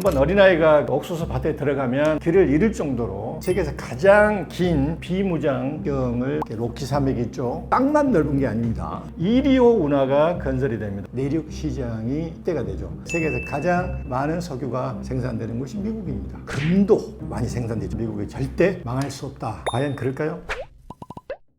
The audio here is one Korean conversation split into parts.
한번 어린아이가 옥수수 밭에 들어가면 길을 잃을 정도로 세계에서 가장 긴 비무장경을 로키 산맥이 있죠. 땅만 넓은 게 아닙니다. 125 운하가 건설이 됩니다. 내륙 시장이 때가 되죠. 세계에서 가장 많은 석유가 생산되는 곳이 미국입니다. 금도 많이 생산되죠. 미국이 절대 망할 수 없다. 과연 그럴까요?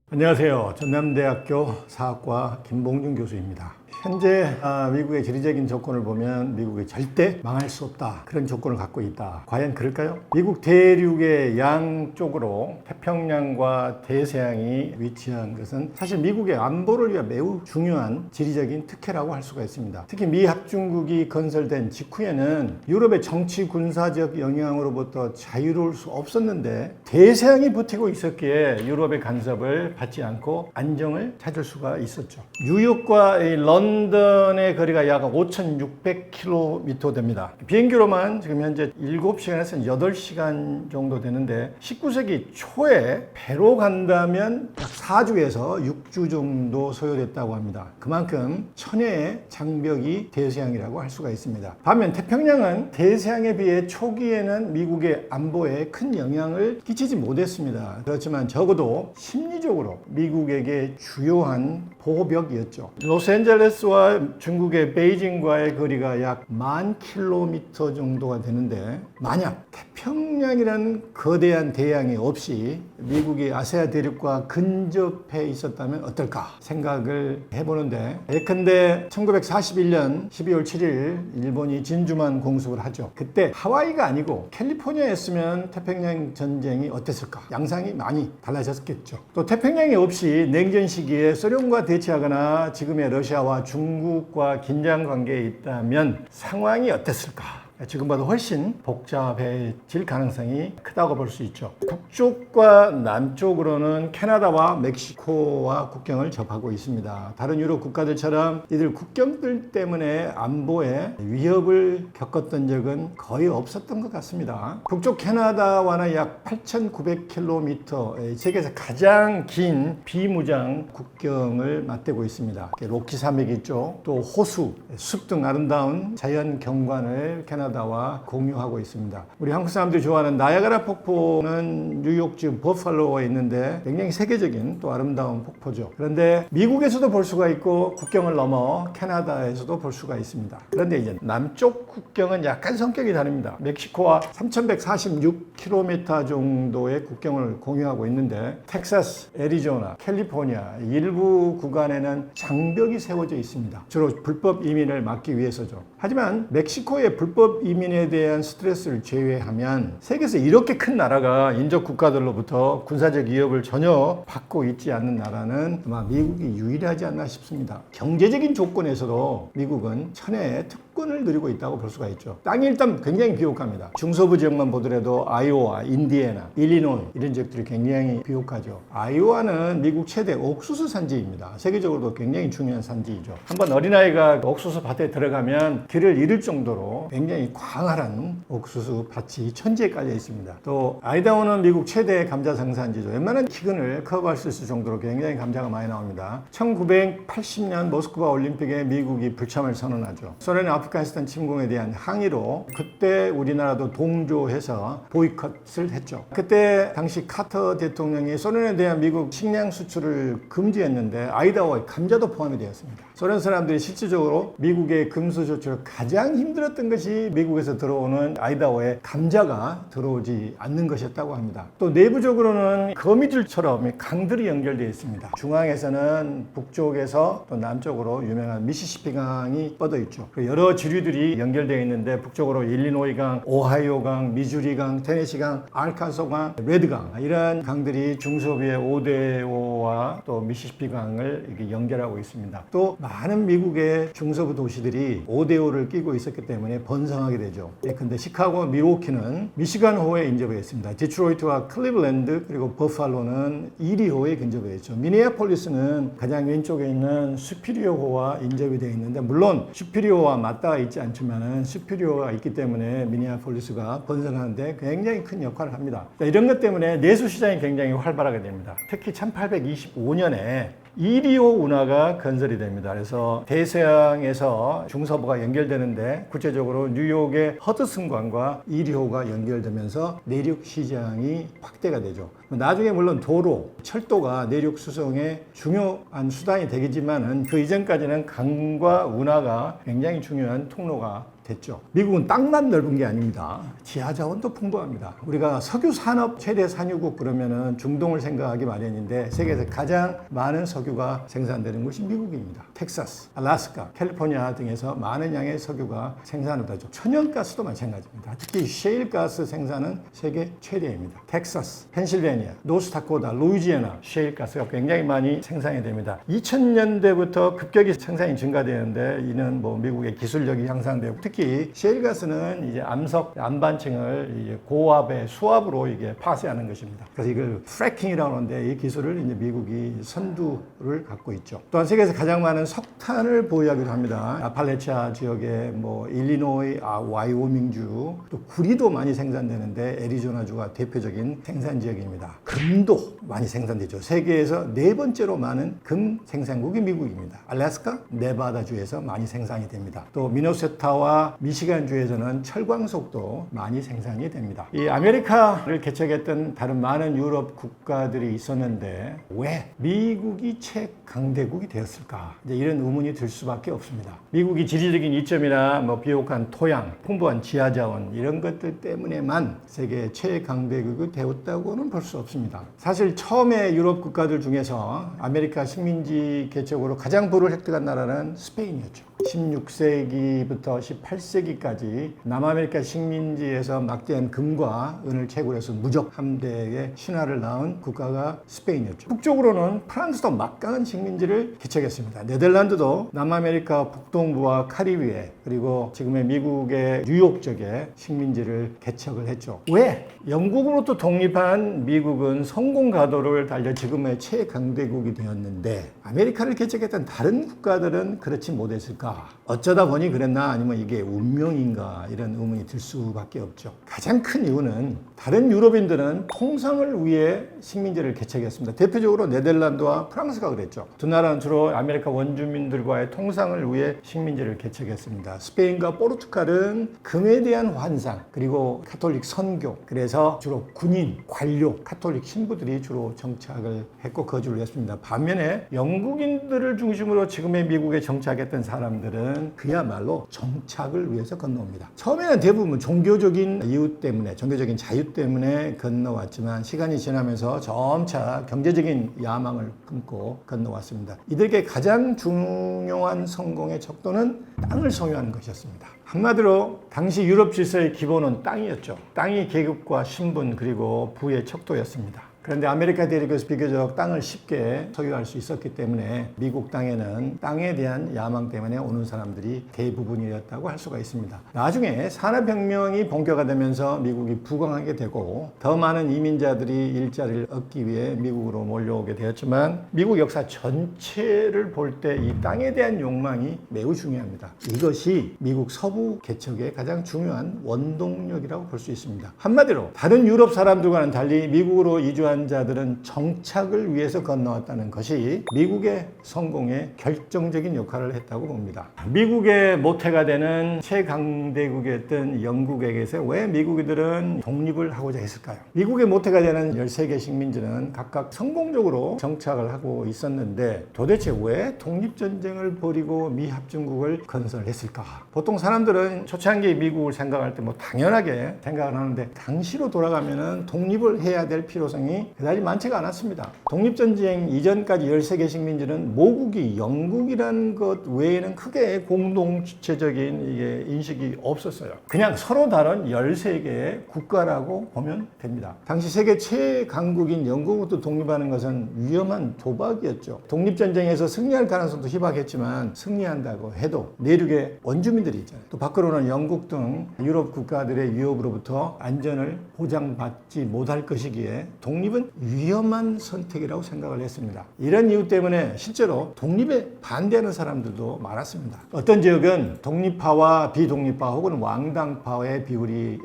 안녕하세요. 전남대학교 사학과 김봉준 교수입니다. 현재 아, 미국의 지리적인 조건을 보면 미국이 절대 망할 수 없다. 그런 조건을 갖고 있다. 과연 그럴까요? 미국 대륙의 양쪽으로 태평양과 대서양이 위치한 것은 사실 미국의 안보를 위한 매우 중요한 지리적인 특혜라고 할 수가 있습니다. 특히 미 합중국이 건설된 직후에는 유럽의 정치 군사적 영향으로부터 자유로울 수 없었는데 대서양이 버티고 있었기에 유럽의 간섭을 받지 않고 안정을 찾을 수가 있었죠. 뉴욕과 이 런던의 거리가 약 5,600km 됩니다. 비행기로만 지금 현재 7시간에서 8시간 정도 되는데 19세기 초에 배로 간다면 약 4주에서 6주 정도 소요됐다고 합니다. 그만큼 천혜의 장벽이 대서양이라고 할 수가 있습니다. 반면 태평양은 대서양에 비해 초기에는 미국의 안보에 큰 영향을 끼치지 못했습니다. 그렇지만 적어도 심리적으로 미국에게 주요한 보호벽이었죠. 로스앤젤레스와 중국의 베이징과의 거리가 약 만 킬로미터 정도가 되는데 만약 태평양이라는 거대한 대양이 없이 미국이 아세아 대륙과 근접해 있었다면 어떨까 생각을 해보는데 예컨대 1941년 12월 7일 일본이 진주만 공습을 하죠. 그때 하와이가 아니고 캘리포니아였으면 태평양 전쟁이 어땠을까? 양상이 많이 달라졌겠죠. 또 태평양이 없이 냉전 시기에 소련과 대치하거나 지금의 러시아와 중국과 긴장 관계에 있다면 상황이 어땠을까? 지금보다 훨씬 복잡해질 가능성이 크다고 볼 수 있죠. 북쪽과 남쪽으로는 캐나다와 멕시코와 국경을 접하고 있습니다. 다른 유럽 국가들처럼 이들 국경들 때문에 안보에 위협을 겪었던 적은 거의 없었던 것 같습니다. 북쪽 캐나다와는 약 8,900km, 세계에서 가장 긴 비무장 국경을 맞대고 있습니다. 로키 산맥이 있죠. 또 호수, 숲 등 아름다운 자연 경관을 캐나다 와 공유하고 있습니다. 우리 한국 사람들이 좋아하는 나야가라 폭포는 뉴욕주 버팔로에 있는데 굉장히 세계적인 또 아름다운 폭포죠. 그런데 미국에서도 볼 수가 있고 국경을 넘어 캐나다에서도 볼 수가 있습니다. 그런데 이제 남쪽 국경은 약간 성격이 다릅니다. 멕시코와 3,146km 정도의 국경을 공유하고 있는데 텍사스, 애리조나, 캘리포니아 일부 구간에는 장벽이 세워져 있습니다. 주로 불법 이민을 막기 위해서죠. 하지만 멕시코의 불법 이민에 대한 스트레스를 제외하면 세계에서 이렇게 큰 나라가 인접 국가들로부터 군사적 위협을 전혀 받고 있지 않는 나라는 아마 미국이 유일하지 않나 싶습니다. 경제적인 조건에서도 미국은 천혜의 특 권을 누리고 있다고 볼 수가 있죠. 땅이 일단 굉장히 비옥합니다. 중서부 지역만 보더라도 아이오와, 인디애나, 일리노이 이런 지역들이 굉장히 비옥하죠. 아이오와는 미국 최대 옥수수 산지입니다. 세계적으로도 굉장히 중요한 산지이죠. 한번 어린아이가 옥수수 밭에 들어가면 길을 잃을 정도로 굉장히 광활한 옥수수 밭이 천지에 깔려 있습니다. 또 아이다호는 미국 최대 감자 생산지죠. 웬만한 기근을 커버할 수 있을 정도로 굉장히 감자가 많이 나옵니다. 1980년 모스크바 올림픽에 미국이 불참을 선언하죠. 소련의 아프 가니스탄 침공에 대한 항의로 그때 우리나라도 동조해서 보이콧을 했죠. 그때 당시 카터 대통령이 소련에 대한 미국 식량 수출을 금지했는데 아이다호의 감자도 포함이 되었습니다. 소련 사람들이 실질적으로 미국의 금수 조치를 가장 힘들었던 것이 미국에서 들어오는 아이다호의 감자가 들어오지 않는 것이었다고 합니다. 또 내부적으로는 거미줄처럼 강들이 연결되어 있습니다. 중앙에서는 북쪽에서 또 남쪽으로 유명한 미시시피 강이 뻗어 있죠. 그 여러 지류들이 연결되어 있는데 북쪽으로 일리노이 강, 오하이오 강, 미주리 강, 테네시 강, 알카소 강, 레드 강 이런 강들이 중서부의 오데오와 또 미시시피 강을 이렇게 연결하고 있습니다. 또 많은 미국의 중서부 도시들이 오데오를 끼고 있었기 때문에 번성하게 되죠. 예컨대 시카고, 미로키는 미시간호에 인접해 있습니다. 디트로이트와 클리블랜드 그리고 버팔로는 이리호에 근접해 있죠. 미니애폴리스는 가장 왼쪽에 있는 수피리오호와 인접이 되어 있는데 물론 수피리오와 맞닿아 있지 않지만은 수피리오가 있기 때문에 미니애폴리스가 번성하는데 굉장히 큰 역할을 합니다. 이런 것 때문에 내수 시장이 굉장히 활발하게 됩니다. 특히 1825년에 이리오 운하가 건설이 됩니다. 그래서 대서양에서 중서부가 연결되는데 구체적으로 뉴욕의 허드슨강과 이리호가 연결되면서 내륙 시장이 확대가 되죠. 나중에 물론 도로, 철도가 내륙 수송의 중요한 수단이 되겠지만은 그 이전까지는 강과 운하가 굉장히 중요한 통로가 됐죠. 미국은 땅만 넓은 게 아닙니다. 지하 자원도 풍부합니다. 우리가 석유 산업 최대 산유국 그러면은 중동을 생각하기 마련인데 세계에서 가장 많은 석유가 생산되는 곳이 미국입니다. 텍사스, 알라스카, 캘리포니아 등에서 많은 양의 석유가 생산을 하죠. 천연가스도 마찬가지입니다. 특히 셰일가스 생산은 세계 최대입니다. 텍사스, 펜실베니아, 노스다코다, 루이지애나 셰일가스가 굉장히 많이 생산이 됩니다. 2000년대부터 급격히 생산이 증가되는데 이는 뭐 미국의 기술력이 향상되고 특히 셰일가스는 이제 암석 안반층을 고압의 수압으로 이게 파쇄하는 것입니다. 그래서 이걸 프래킹이라고 하는데 이 기술을 이제 미국이 선두를 갖고 있죠. 또한 세계에서 가장 많은 석탄을 보유하기도 합니다. 아팔레치아 지역에 뭐 일리노이, 아, 와이오밍주, 또 구리도 많이 생산되는데 애리조나주가 대표적인 생산 지역입니다. 금도 많이 생산되죠. 세계에서 네 번째로 많은 금 생산국이 미국입니다. 알래스카, 네바다주에서 많이 생산이 됩니다. 또 미네소타와 미시간주에서는 철광석도 많이 생산이 됩니다. 이 아메리카를 개척했던 다른 많은 유럽 국가들이 있었는데 왜 미국이 최강대국이 되었을까? 이런 의문이 들 수밖에 없습니다. 미국이 지리적인 이점이나 뭐 비옥한 토양, 풍부한 지하 자원 이런 것들 때문에만 세계 최강대국이 되었다고는 볼 수 없습니다. 사실 처음에 유럽 국가들 중에서 아메리카 식민지 개척으로 가장 부를 획득한 나라는 스페인이었죠. 16세기부터 18 세기까지 남아메리카 식민지에서 막대한 금과 은을 채굴 해서 무적 함대의 신화를 낳은 국가가 스페인이었죠. 북쪽으로는 프랑스도 막강한 식민지를 개척했습니다. 네덜란드도 남아메리카 북동부와 카리비해 그리고 지금의 미국의 뉴욕 쪽에 식민지를 개척을 했죠. 왜? 영국으로부터 독립한 미국은 성공 가도를 달려 지금의 최강대국이 되었는데 아메리카를 개척했던 다른 국가들은 그렇지 못했을까? 어쩌다 보니 그랬나 아니면 이게 운명인가 이런 의문이 들 수밖에 없죠. 가장 큰 이유는 다른 유럽인들은 통상을 위해 식민지를 개척했습니다. 대표적으로 네덜란드와 프랑스가 그랬죠. 두 나라는 주로 아메리카 원주민들과의 통상을 위해 식민지를 개척했습니다. 스페인과 포르투갈은 금에 대한 환상 그리고 카톨릭 선교 그래서 주로 군인, 관료, 카톨릭 신부들이 주로 정착을 했고 거주를 했습니다. 반면에 영국인들을 중심으로 지금의 미국에 정착했던 사람들은 그야말로 정착 을 위해서 건너옵니다. 처음에는 대부분 종교적인 이유 때문에 종교적인 자유 때문에 건너왔지만 시간이 지나면서 점차 경제적인 야망을 품고 건너왔습니다. 이들에게 가장 중요한 성공의 척도는 땅을 소유하는 것이었습니다. 한마디로 당시 유럽 질서의 기본은 땅이었죠. 땅이 계급과 신분 그리고 부의 척도였습니다. 그런데 아메리카 대륙에서 비교적 땅을 쉽게 소유할 수 있었기 때문에 미국 땅에는 땅에 대한 야망 때문에 오는 사람들이 대부분이었다고 할 수가 있습니다. 나중에 산업혁명이 본격화되면서 미국이 부강하게 되고 더 많은 이민자들이 일자리를 얻기 위해 미국으로 몰려오게 되었지만 미국 역사 전체를 볼 때 이 땅에 대한 욕망이 매우 중요합니다. 이것이 미국 서부 개척의 가장 중요한 원동력이라고 볼 수 있습니다. 한마디로 다른 유럽 사람들과는 달리 미국으로 이주한 자들은 정착을 위해서 건너왔다는 것이 미국의 성공에 결정적인 역할을 했다고 봅니다. 미국의 모태가 되는 최강대국이었던 영국에게서 왜 미국인들은 독립을 하고자 했을까요? 미국의 모태가 되는 13개 식민지는 각각 성공적으로 정착을 하고 있었는데 도대체 왜 독립전쟁을 벌이고 미합중국을 건설했을까? 보통 사람들은 초창기 미국을 생각할 때 뭐 당연하게 생각을 하는데 당시로 돌아가면은 독립을 해야 될 필요성 이 그다지 많지가 않았습니다. 독립전쟁 이전까지 13개 식민지는 모국이 영국이라는 것 외에는 크게 공동체적인 이게 인식이 없었어요. 그냥 서로 다른 13개의 국가라고 보면 됩니다. 당시 세계 최강국인 영국부터 독립하는 것은 위험한 도박이었죠. 독립전쟁에서 승리할 가능성도 희박했지만 승리한다고 해도 내륙에 원주민들이 있잖아요. 또 밖으로는 영국 등 유럽 국가들의 위협으로부터 안전을 보장받지 못할 것이기에 독립을 독립은 위험한 선택이라고 생각을 했습니다. 이런 이유 때문에 실제로 독립에 반대하는 사람들도 많았습니다. 어떤 지역은 독립파와 비독립파 혹은 왕당파의 비율이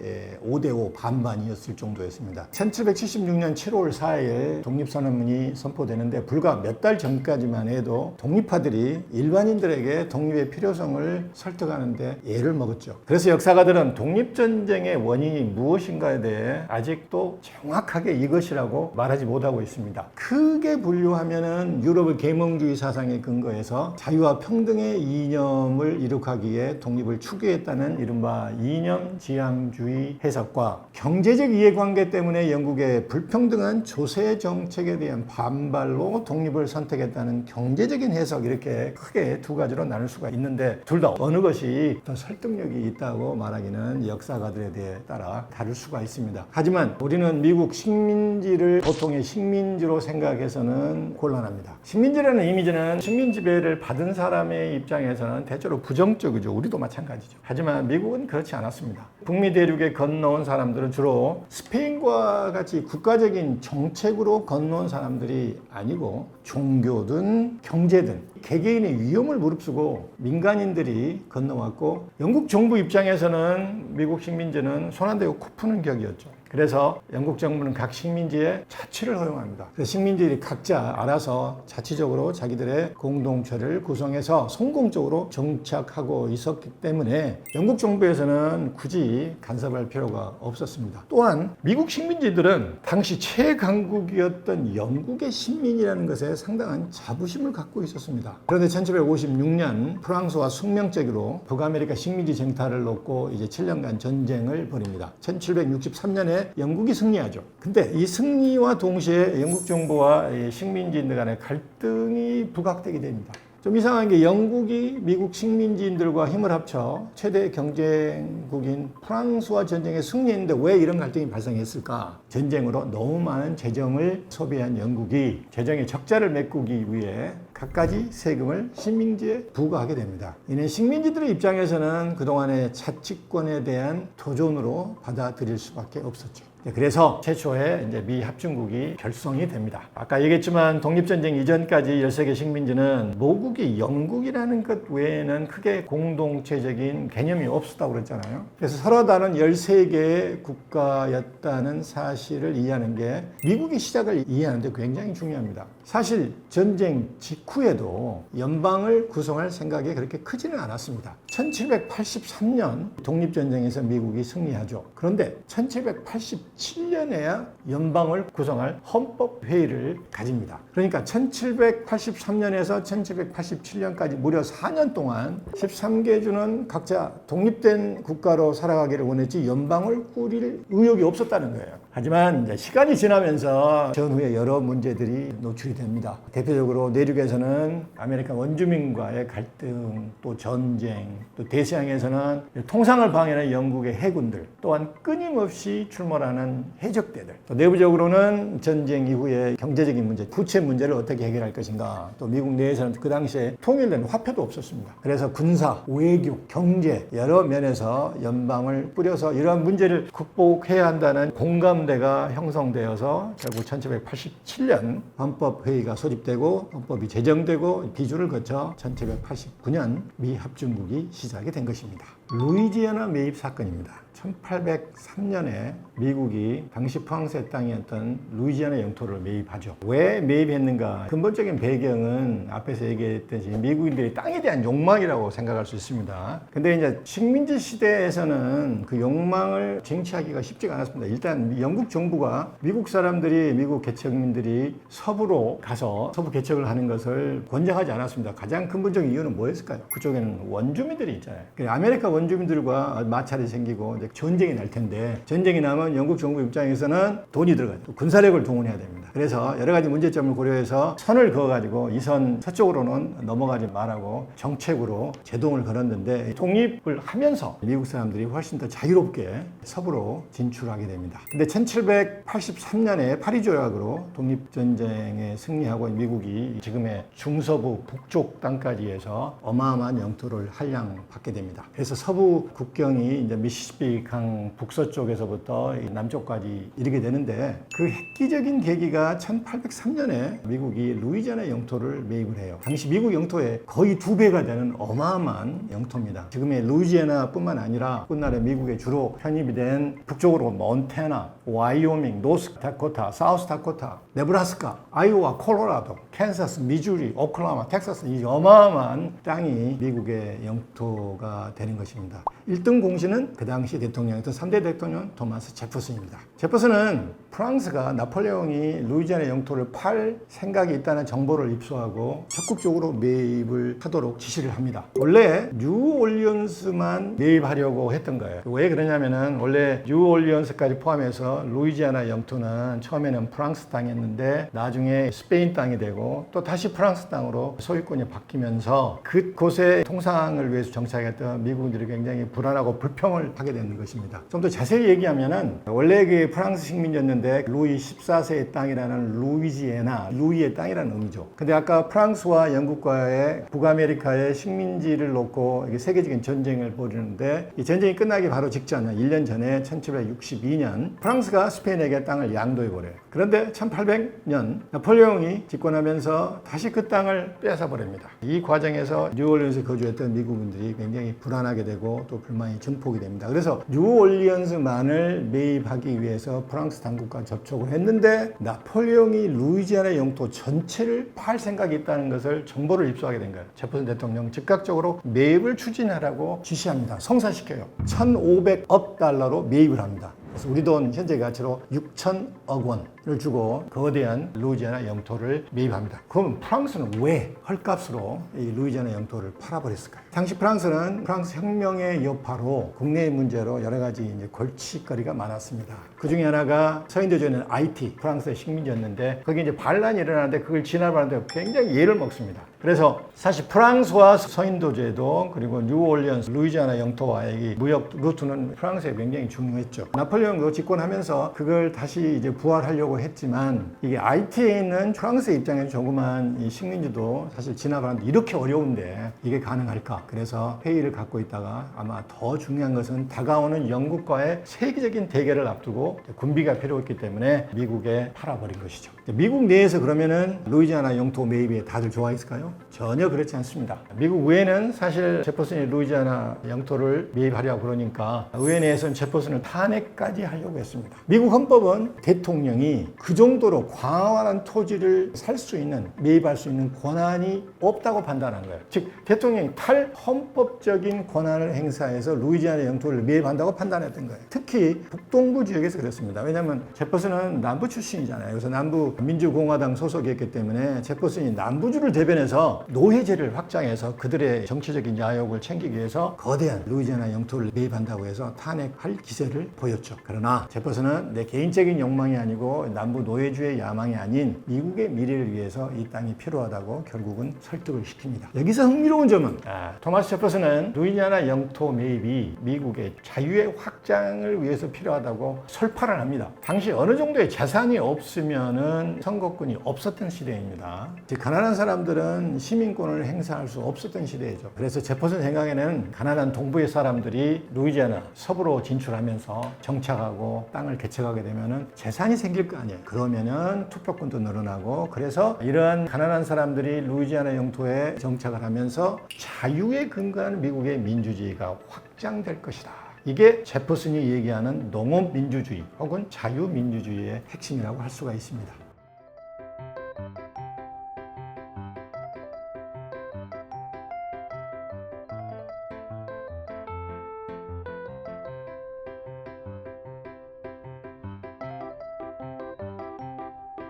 5대5 반반이었을 정도였습니다. 1776년 7월 4일 독립선언문이 선포되는데 불과 몇 달 전까지만 해도 독립파들이 일반인들에게 독립의 필요성을 설득하는데 예를 먹었죠. 그래서 역사가들은 독립전쟁의 원인이 무엇인가에 대해 아직도 정확하게 이것이라고 말하지 못하고 있습니다. 크게 분류하면은 유럽의 계몽주의 사상에 근거해서 자유와 평등의 이념을 이룩하기에 독립을 추구했다는 이른바 이념 지향주의 해석과 경제적 이해관계 때문에 영국의 불평등한 조세 정책에 대한 반발로 독립을 선택했다는 경제적인 해석 이렇게 크게 두 가지로 나눌 수가 있는데 둘 다 어느 것이 더 설득력이 있다고 말하기는 역사가들에 대해 따라 다를 수가 있습니다. 하지만 우리는 미국 식민지를 보통의 식민지로 생각해서는 곤란합니다. 식민지라는 이미지는 식민 지배를 받은 사람의 입장에서는 대체로 부정적이죠. 우리도 마찬가지죠. 하지만 미국은 그렇지 않았습니다. 북미 대륙에 건너온 사람들은 주로 스페인과 같이 국가적인 정책으로 건너온 사람들이 아니고 종교든 경제든 개개인의 위험을 무릅쓰고 민간인들이 건너왔고 영국 정부 입장에서는 미국 식민지는 손 안 대고 코 푸는 격이었죠. 그래서 영국 정부는 각 식민지에 자치를 허용합니다. 그래서 식민지들이 각자 알아서 자치적으로 자기들의 공동체를 구성해서 성공적으로 정착하고 있었기 때문에 영국 정부에서는 굳이 간섭할 필요가 없었습니다. 또한 미국 식민지들은 당시 최강국이었던 영국의 식민이라는 것에 상당한 자부심을 갖고 있었습니다. 그런데 1756년 프랑스와 숙명적으로 북아메리카 식민지 쟁탈을 놓고 이제 7년간 전쟁을 벌입니다. 1763년에 영국이 승리하죠. 근데 이 승리와 동시에 영국 정부와 이 식민지인들 간의 갈등이 부각되게 됩니다. 좀 이상한 게 영국이 미국 식민지인들과 힘을 합쳐 최대 경쟁국인 프랑스와 전쟁에 승리했는데 왜 이런 갈등이 발생했을까? 전쟁으로 너무 많은 재정을 소비한 영국이 재정의 적자를 메꾸기 위해 갖가지 세금을 식민지에 부과하게 됩니다. 이는 식민지들의 입장에서는 그동안의 자치권에 대한 도전으로 받아들일 수밖에 없었죠. 네, 그래서 최초에 이제 미 합중국이 결성이 됩니다. 아까 얘기했지만 독립전쟁 이전까지 13개 식민지는 모국이 영국이라는 것 외에는 크게 공동체적인 개념이 없었다고 그랬잖아요. 그래서 서로 다른 13개의 국가였다는 사실을 이해하는 게 미국의 시작을 이해하는데 굉장히 중요합니다. 사실 전쟁 직후에도 연방을 구성할 생각이 그렇게 크지는 않았습니다. 1783년 독립전쟁에서 미국이 승리하죠. 그런데 1787년에야 연방을 구성할 헌법회의를 가집니다. 그러니까 1783년에서 1787년까지 무려 4년 동안 13개 주는 각자 독립된 국가로 살아가기를 원했지 연방을 꾸릴 의욕이 없었다는 거예요. 하지만 이제 시간이 지나면서 전후에 여러 문제들이 노출이 됩니다. 대표적으로 내륙에서는 아메리카 원주민과의 갈등, 또 전쟁, 또 대서양에서는 통상을 방해하는 영국의 해군들, 또한 끊임없이 출몰하는 해적대들, 또 내부적으로는 전쟁 이후에 경제적인 문제, 부채 문제를 어떻게 해결할 것인가, 또 미국 내에서는 그 당시에 통일된 화폐도 없었습니다. 그래서 군사, 외교, 경제 여러 면에서 연방을 뿌려서 이러한 문제를 극복해야 한다는 공감 대가 형성되어서 결국 1787년 헌법회의가 소집되고 헌법이 제정되고 비주를 거쳐 1789년 미 합중국이 시작이 된 것입니다. 루이지애나 매입 사건입니다. 1803년에 미국이 당시 프랑스의 땅이었던 루이지애나 영토를 매입하죠. 왜 매입했는가? 근본적인 배경은 앞에서 얘기했듯이 미국인들이 땅에 대한 욕망이라고 생각할 수 있습니다. 근데 이제 식민지 시대에서는 그 욕망을 쟁취하기가 쉽지가 않았습니다. 일단 영국 정부가 미국 사람들이 미국 개척민들이 서부로 가서 서부 개척을 하는 것을 권장하지 않았습니다. 가장 근본적인 이유는 뭐였을까요? 그쪽에는 원주민들이 있잖아요. 그 아메리카 원주민들과 마찰이 생기고 전쟁이 날 텐데 전쟁이 나면 영국 정부 입장에서는 돈이 들어가요. 또 군사력을 동원해야 됩니다. 그래서 여러 가지 문제점을 고려해서 선을 그어가지고 이 선 서쪽으로는 넘어가지 말라고 정책으로 제동을 걸었는데 독립을 하면서 미국 사람들이 훨씬 더 자유롭게 서부로 진출하게 됩니다. 근데 1783년에 파리 조약으로 독립 전쟁에 승리하고 미국이 지금의 중서부 북쪽 땅까지 해서 어마어마한 영토를 할량받게 됩니다. 그래서 서부 국경이 이제 미시시피 강 북서쪽에서부터 이 남쪽까지 이르게 되는데 그 획기적인 계기가 1803년에 미국이 루이지아나 영토를 매입을 해요. 당시 미국 영토의 거의 두 배가 되는 어마어마한 영토입니다. 지금의 루이지아나뿐만 아니라 끝날에 미국에 주로 편입이 된 북쪽으로 몬테나, 와이오밍, 노스다코타, 사우스다코타, 네브라스카, 아이오와, 콜로라도, 캔사스, 미주리, 오클라호마, 텍사스 이 어마어마한 땅이 미국의 영토가 되는 것입니다. 1등 공신은 그 당시 대통령이었던 3대 대통령 토마스 제퍼슨입니다. 제퍼슨은 프랑스가 나폴레옹이 루이지아나 영토를 팔 생각이 있다는 정보를 입수하고 적극적으로 매입을 하도록 지시를 합니다. 원래 뉴올리언스만 매입하려고 했던 거예요. 왜 그러냐면은 원래 뉴올리언스까지 포함해서 루이지아나 영토는 처음에는 프랑스 땅이었는데 나중에 스페인 땅이 되고 또 다시 프랑스 땅으로 소유권이 바뀌면서 그곳의 통상을 위해서 정착했던 미국인들이 굉장히 불안하고 불평을 하게 되는 것입니다. 좀 더 자세히 얘기하면은 원래 그 프랑스 식민지였는데 루이 14세의 땅이라는 루이지애나 루이의 땅이라는 의미죠. 근데 아까 프랑스와 영국과의 북아메리카의 식민지를 놓고 세계적인 전쟁을 벌이는데 이 전쟁이 끝나기 바로 직전 1년 전에 1762년 프랑스가 스페인에게 땅을 양도해 버려요. 그런데 1800년 나폴레옹이 집권하면서 다시 그 땅을 뺏어 버립니다. 이 과정에서 뉴올리언스에 거주했던 미국인들이 굉장히 불안하게 되고 또 불만이 증폭이 됩니다. 그래서 뉴올리언스만을 매입하기 위해 서 프랑스 당국과 접촉을 했는데 나폴레옹이 루이지아나 영토 전체를 팔 생각이 있다는 것을 정보를 입수하게 된 거예요. 제퍼슨 대통령 즉각적으로 매입을 추진하라고 지시합니다. 성사시켜요. 1,500억 달러로 매입을 합니다. 그래서 우리 돈 현재 가치로 6천억 원 을 주고 거대한 루이지아나 영토를 매입합니다. 그럼 프랑스는 왜 헐값으로 이 루이지아나 영토를 팔아버렸을까요? 당시 프랑스는 프랑스 혁명의 여파로 국내 문제로 여러 가지 이제 골칫거리가 많았습니다. 그 중에 하나가 서인도주의는 IT, 프랑스의 식민지였는데 거기 이제 반란이 일어나는데 그걸 진압하는데 굉장히 예를 먹습니다. 그래서 사실 프랑스와 서인도제도 그리고 뉴올리언스, 루이지아나 영토와의 이 무역 루트는 프랑스에 굉장히 중요했죠. 나폴레옹도 집권하면서 그걸 다시 이제 부활하려고 했지만 이게 IT에 있는 프랑스의 입장에서 조그만 이 식민지도 사실 진압하는데 이렇게 어려운데 이게 가능할까? 그래서 회의를 갖고 있다가 아마 더 중요한 것은 다가오는 영국과의 세계적인 대결을 앞두고 군비가 필요했기 때문에 미국에 팔아버린 것이죠. 미국 내에서 그러면은 루이지아나 영토 매입에 다들 좋아했을까요? 전혀 그렇지 않습니다. 미국 의회는 사실 제퍼슨이 루이지아나 영토를 매입하려고 그러니까 의회 내에서는 제퍼슨을 탄핵까지 하려고 했습니다. 미국 헌법은 대통령이 그 정도로 광활한 토지를 살 수 있는 매입할 수 있는 권한이 없다고 판단한 거예요. 즉 대통령이 탈헌법적인 권한을 행사해서 루이지아나 영토를 매입한다고 판단했던 거예요. 특히 북동부 지역에서 그렇습니다. 왜냐하면 제퍼슨은 남부 출신이잖아요. 그래서 남부 민주공화당 소속이었기 때문에 제퍼슨이 남부주를 대변해서 노예제를 확장해서 그들의 정치적인 야욕을 챙기기 위해서 거대한 루이지아나 영토를 매입한다고 해서 탄핵할 기세를 보였죠. 그러나 제퍼슨은 내 개인적인 욕망이 아니고 남부 노예주의 야망이 아닌 미국의 미래를 위해서 이 땅이 필요하다고 결국은 설득을 시킵니다. 여기서 흥미로운 점은 아, 토마스 제퍼슨은 루이지아나 영토 매입이 미국의 자유의 확장을 위해서 필요하다고 설파를 합니다. 당시 어느 정도의 재산이 없으면은 선거권이 없었던 시대입니다. 즉 가난한 사람들은 시민권을 행사할 수 없었던 시대죠. 그래서 제퍼슨 생각에는 가난한 동부의 사람들이 루이지아나 서부로 진출하면서 정착하고 땅을 개척하게 되면은 재산이 생길 거 아니에요. 그러면은 투표권도 늘어나고 그래서 이러한 가난한 사람들이 루이지아나 영토에 정착을 하면서 자유에 근거한 미국의 민주주의가 확장될 것이다. 이게 제퍼슨이 얘기하는 농업 민주주의 혹은 자유 민주주의의 핵심이라고 할 수가 있습니다.